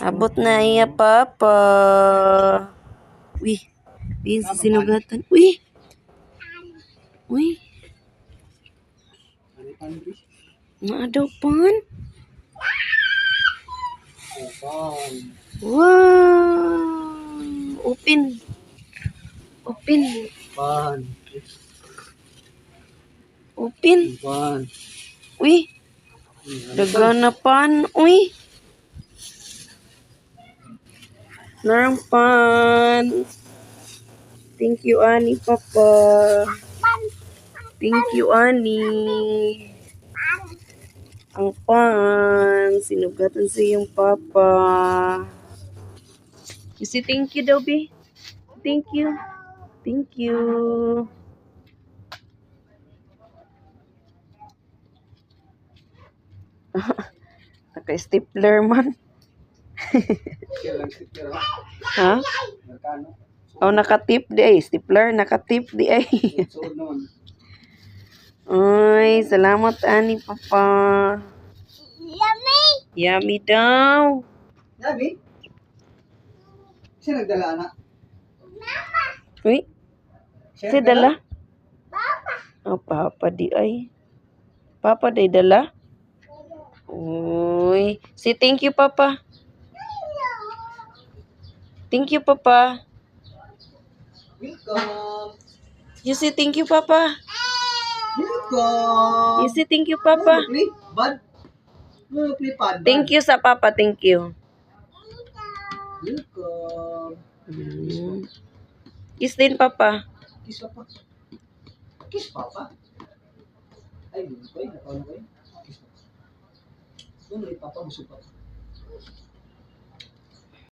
Abot na iya, Papa. Uy, yun si sinugatan. Uy! Uy, Ano naa daw pan. Pan. Wow! Open. Open. Pan. Open. Pan. Uy, daga na pan. Uy. Narang. Thank you, Ani, Papa. Thank you, Ani. Ang pan. Sinugatan sa iyong Papa. Say thank you daw. Thank you. Thank you. Naka-stapler man. Ha? Magkano? Oh, naka-tip di ay. Stapler, naka-tip di ay. Ay, salamat ani papa. Yummy! Yummy daw. Nabi? Siya nagdala na? Uy, Siya si dala? Papa. Oh, papa di ay. Papa di dala? Uy, si thank you papa. Thank you papa. Welcome. You say thank you papa. Welcome. You say thank you papa. Thank you sa papa, thank you. Welcome. Mm. Kiss din papa. Kiss papa. Kiss papa. Ay, ko yun. Nakawala ko yun. Kiss papa. Ano papa? Gusto papa.